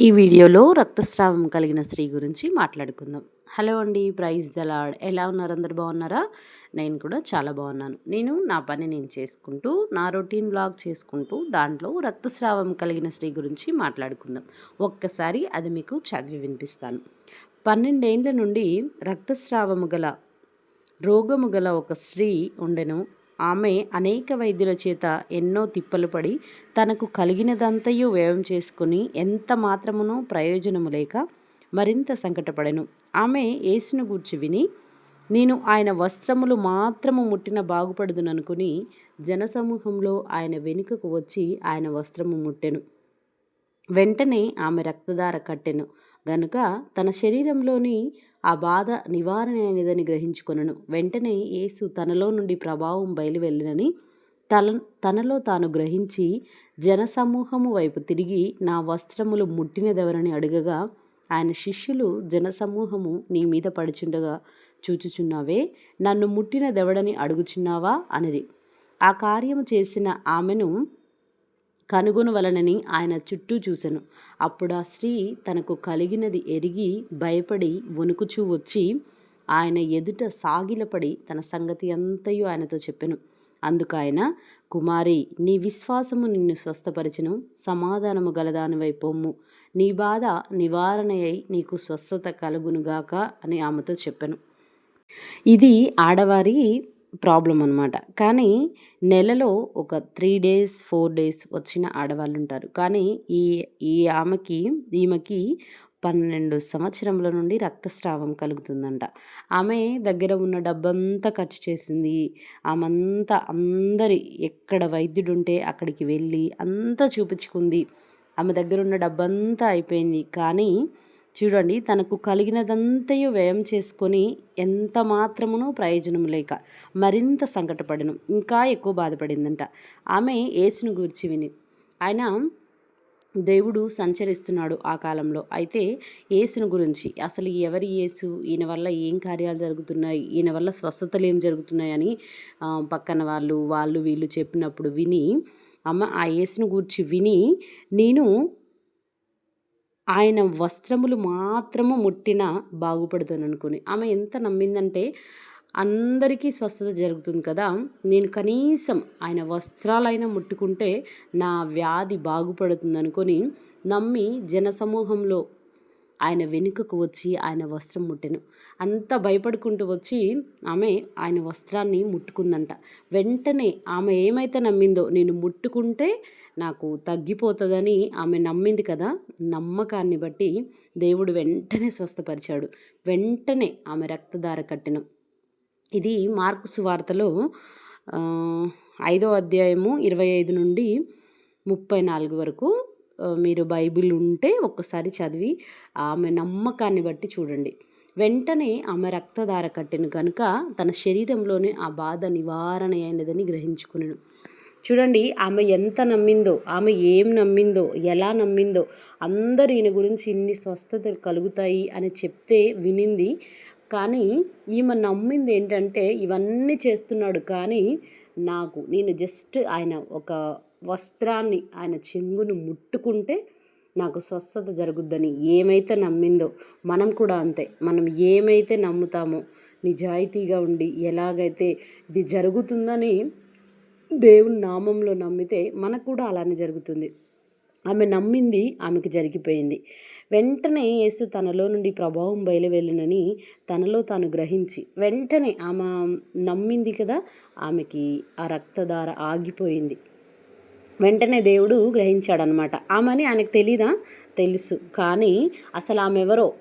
ఈ వీడియోలో రక్తస్రావం కలిగిన స్త్రీ గురించి మాట్లాడుకుందాం. హలో అండి ప్రైజ్ దలాడ్ ఎలా ఉన్నారు? అందరు బాగున్నారా? నేను కూడా చాలా బాగున్నాను. నేను నా పని నేను చేసుకుంటూ నా రొటీన్ బ్లాగ్ చేసుకుంటూ దాంట్లో రక్తస్రావం కలిగిన స్త్రీ గురించి మాట్లాడుకుందాం. ఒక్కసారి అది మీకు చదివి వినిపిస్తాను. పన్నెండేండ్ల నుండి రక్తస్రావము గల రోగము గల ఒక స్త్రీ ఉండెను. ఆమె అనేక వైద్యుల చేత ఎన్నో తిప్పలు పడి తనకు కలిగినదంతయు వ్యయం చేసుకుని ఎంత మాత్రమునో ప్రయోజనము లేక మరింత సంకటపడెను. ఆమె యేసును గూర్చి విని నేను ఆయన వస్త్రములు మాత్రము ముట్టిన బాగుపడుదుననుకుని జనసమూహంలో ఆయన వెనుకకు వచ్చి ఆయన వస్త్రము ముట్టెను. వెంటనే ఆమె రక్తధార కట్టెను. గనుక తన శరీరంలోని ఆ బాధ నివారణ అయినదని గ్రహించుకొనను. వెంటనే యేసు తనలో నుండి ప్రభావం బయలువెళ్ళినని తల తనలో తాను గ్రహించి జనసమూహము వైపు తిరిగి నా వస్త్రములు ముట్టినదెవరని అడగగా ఆయన శిష్యులు జనసమూహము నీ మీద పడుచుండగా చూచుచున్నావే నన్ను ముట్టినదెవడని అడుగుచున్నావా? అనిది ఆ కార్యము చేసిన ఆమెను కనుగొనవలనని ఆయన చుట్టూ చూశాను అప్పుడు ఆ స్త్రీ తనకు కలిగినది ఎరిగి భయపడి వణుకుచూ వచ్చి ఆయన ఎదుట సాగిలపడి తన సంగతి అంతయు ఆయనతో చెప్పాను. అందుకు ఆయన కుమారి నీ విశ్వాసము నిన్ను స్వస్థపరచును. సమాధానము గలదానివై పొమ్ము. నీ బాధ నివారణ అయి నీకు స్వస్థత కలుగునుగాక అని ఆమెతో చెప్పాను. ఇది ఆడవారి ప్రాబ్లం అనమాట కానీ నెలలో ఒక త్రీ డేస్ ఫోర్ డేస్ వచ్చిన ఆడవాళ్ళు ఉంటారు కానీ ఈ ఈ ఆమెకి ఈమెకి పన్నెండు సంవత్సరముల నుండి రక్తస్రావం కలుగుతుందంట. ఆమె దగ్గర ఉన్న డబ్బంతా ఖర్చు చేసింది. ఆమంతా అందరి ఎక్కడ వైద్యుడు ఉంటే అక్కడికి వెళ్ళి అంతా చూపించుకుంది. ఆమె దగ్గర ఉన్న డబ్బంతా అయిపోయింది. కానీ చూడండి తనకు కలిగినదంతయు వ్యయం చేసుకొని ఎంత మాత్రమునో ప్రయోజనం లేక మరింత సంకటపడను. ఇంకా ఎక్కువ బాధపడిందంట. ఆమె యేసును గూర్చి విని ఆయన దేవుడు సంచరిస్తున్నాడు ఆ కాలంలో. అయితే యేసును గురించి అసలు ఎవరి యేసు? ఈయన వల్ల ఏం కార్యాలు జరుగుతున్నాయి? ఈయన వల్ల స్వస్థతలు ఏం జరుగుతున్నాయని పక్కన వాళ్ళు వాళ్ళు వీళ్ళు చెప్పినప్పుడు విని అమ్మ ఆ యేసును గూర్చి విని నేను ఆయన వస్త్రములు మాత్రము ముట్టిన బాగుపడుతాను అనుకుని. ఆమె ఎంత నమ్మిందంటే అందరికీ స్వస్థత జరుగుతుంది కదా. నేను కనీసం ఆయన వస్త్రాలైనా ముట్టుకుంటే నా వ్యాధి బాగుపడుతుంది అనుకొని నమ్మి జనసమూహంలో ఆయన వెనుకకు వచ్చి ఆయన వస్త్రం ముట్టెను. అంత భయపడుకుంటూ వచ్చి ఆమె ఆయన వస్త్రాన్ని ముట్టుకుందంట. వెంటనే ఆమె ఏమైతే నమ్మిందో నేను ముట్టుకుంటే నాకు తగ్గిపోతుందని ఆమె నమ్మింది కదా. నమ్మకాన్ని బట్టి దేవుడు వెంటనే స్వస్థపరిచాడు. వెంటనే ఆమె రక్తధార కట్టిన. ఇది మార్కు సువార్తలో ఐదో అధ్యాయము ఇరవై ఐదు నుండి ముప్పై నాలుగు వరకు మీరు బైబిల్ ఉంటే ఒక్కసారి చదివి ఆమె నమ్మకాన్ని బట్టి చూడండి. వెంటనే ఆమె రక్తధార కట్టిన కనుక తన శరీరంలోనే ఆ బాధ నివారణ అయినదని గ్రహించుకున్నాను చూడండి ఆమె ఎంత నమ్మిందో ఆమె ఏం నమ్మిందో ఎలా నమ్మిందో అందరు ఈయన గురించి ఇన్ని స్వస్థతలు కలుగుతాయి అని చెప్తే వినింది. కానీ ఈమె నమ్మింది ఏంటంటే ఇవన్నీ చేస్తున్నాడు కానీ నాకు నేను జస్ట్ ఆయన ఒక వస్త్రాన్ని ఆయన చెంగును ముట్టుకుంటే నాకు స్వస్థత జరుగుద్దని ఏమైతే నమ్మిందో మనం కూడా అంతే. మనం ఏమైతే నమ్ముతామో నిజాయితీగా ఉండి ఎలాగైతే ఇది జరుగుతుందని దేవుని నామంలో నమ్మితే మనకు కూడా అలానే జరుగుతుంది. ఆమె నమ్మింది ఆమెకి జరిగిపోయింది. వెంటనే యేసు తనలో నుండి ప్రభావం బయలువెళ్ళినని తనలో తాను గ్రహించి వెంటనే ఆమె నమ్మింది కదా ఆమెకి ఆ రక్తధార ఆగిపోయింది. వెంటనే దేవుడు గ్రహించాడనమాట. ఆమెని ఆయనకు తెలీదా? తెలుసు. కానీ అసలు ఆమె ఎవరో?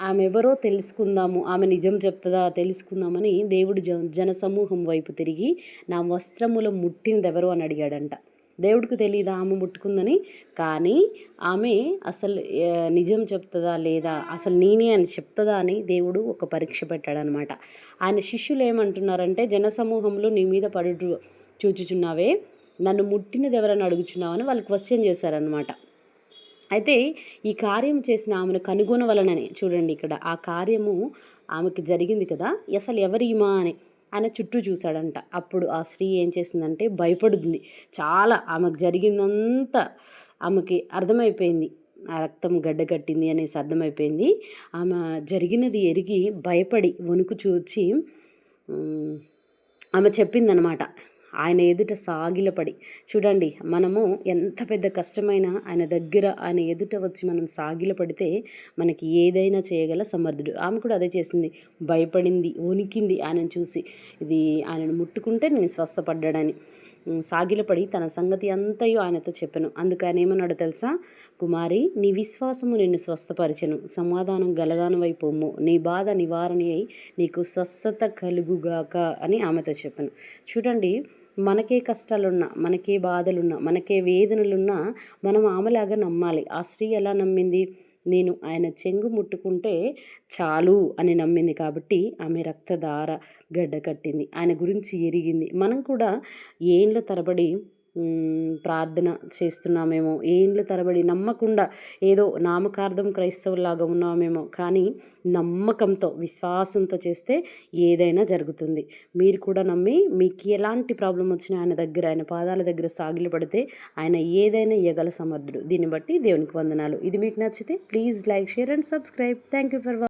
ఆమె ఎవరో తెలుసుకుందాము ఆమె నిజం చెప్తుందా తెలుసుకుందామని దేవుడు జ జనసమూహం వైపు తిరిగి నా వస్త్రములో ముట్టినది ఎవరు అని అడిగాడంట. దేవుడికి తెలియదా ఆమె ముట్టుకుందని? కానీ ఆమె అసలు నిజం చెప్తుందా లేదా అసలు నేనే అని చెప్తుందా అని దేవుడు ఒక పరీక్ష పెట్టాడనమాట. ఆయన శిష్యులు ఏమంటున్నారంటే జనసమూహంలో నీ మీద పడు చూచుచున్నావే నన్ను ముట్టినది ఎవరని అడుగుచున్నావని వాళ్ళు క్వశ్చన్ చేశారనమాట. అయితే ఈ కార్యం చేసిన ఆమెను కనుగొనవలనని చూడండి ఇక్కడ ఆ కార్యము ఆమెకి జరిగింది కదా అసలు ఎవరిమా అని ఆయన చుట్టూ చూశాడంట. అప్పుడు ఆ స్త్రీ ఏం చేసిందంటే భయపడుతుంది. చాలా ఆమెకు జరిగిందంతా ఆమెకి అర్థమైపోయింది. ఆ రక్తం గడ్డ కట్టింది అనేసి అర్థమైపోయింది. ఆమె జరిగినది ఎరిగి భయపడి వణుకు చూచి ఆమె చెప్పిందనమాట. ఆయన ఎదుట సాగిలపడి. చూడండి మనము ఎంత పెద్ద కష్టమైనా ఆయన దగ్గర ఆయన ఎదుట వచ్చి మనం సాగిలపడితే మనకి ఏదైనా చేయగల సమర్థుడు. ఆమె కూడా అదే చేసింది. భయపడింది వణికింది ఆయనను చూసి. ఇది ఆయనను ముట్టుకుంటే నేను స్వస్థపడ్డాడని. సాగిలపడి తన సంగతి అంతయు ఆయనతో చెప్పాను. అందుకు ఆయన ఏమన్నాడు తెలుసా? కుమారి నీ విశ్వాసము నిన్ను స్వస్థపరిచెను. సమాధానం గలదానవై పొమ్ము నీ బాధ నివారణ అయి నీకు స్వస్థత కలుగుగాక అని ఆమెతో చెప్పాను. చూడండి మనకే కష్టాలున్నా మనకే బాధలున్నా మనకే వేదనలున్నా మనం ఆమెలాగా నమ్మాలి. ఆ స్త్రీ ఎలా నమ్మింది? నేను ఆయన చెంగు ముట్టుకుంటే చాలు అని నమ్మింది కాబట్టి ఆమె రక్తధార గడ్డ కట్టింది. ఆయన గురించి ఎరిగింది. మనం కూడా ఏండ్ల తరబడి ప్రార్థన చేస్తున్నామేమో. ఏండ్ల తరబడి నమ్మకుండా ఏదో నామకార్థం క్రైస్తవులాగా ఉన్నామేమో. కానీ నమ్మకంతో విశ్వాసంతో చేస్తే ఏదైనా జరుగుతుంది. మీరు కూడా నమ్మి మీకు ఎలాంటి ప్రాబ్లం వచ్చినా ఆయన దగ్గర ఆయన పాదాల దగ్గర సాగిలు పడితే ఆయన ఏదైనా ఇయ్యగల సమర్థుడు. దీన్ని బట్టి దేవునికి వందనాలు. ఇది మీకు నచ్చితే please like share and subscribe. Thank you for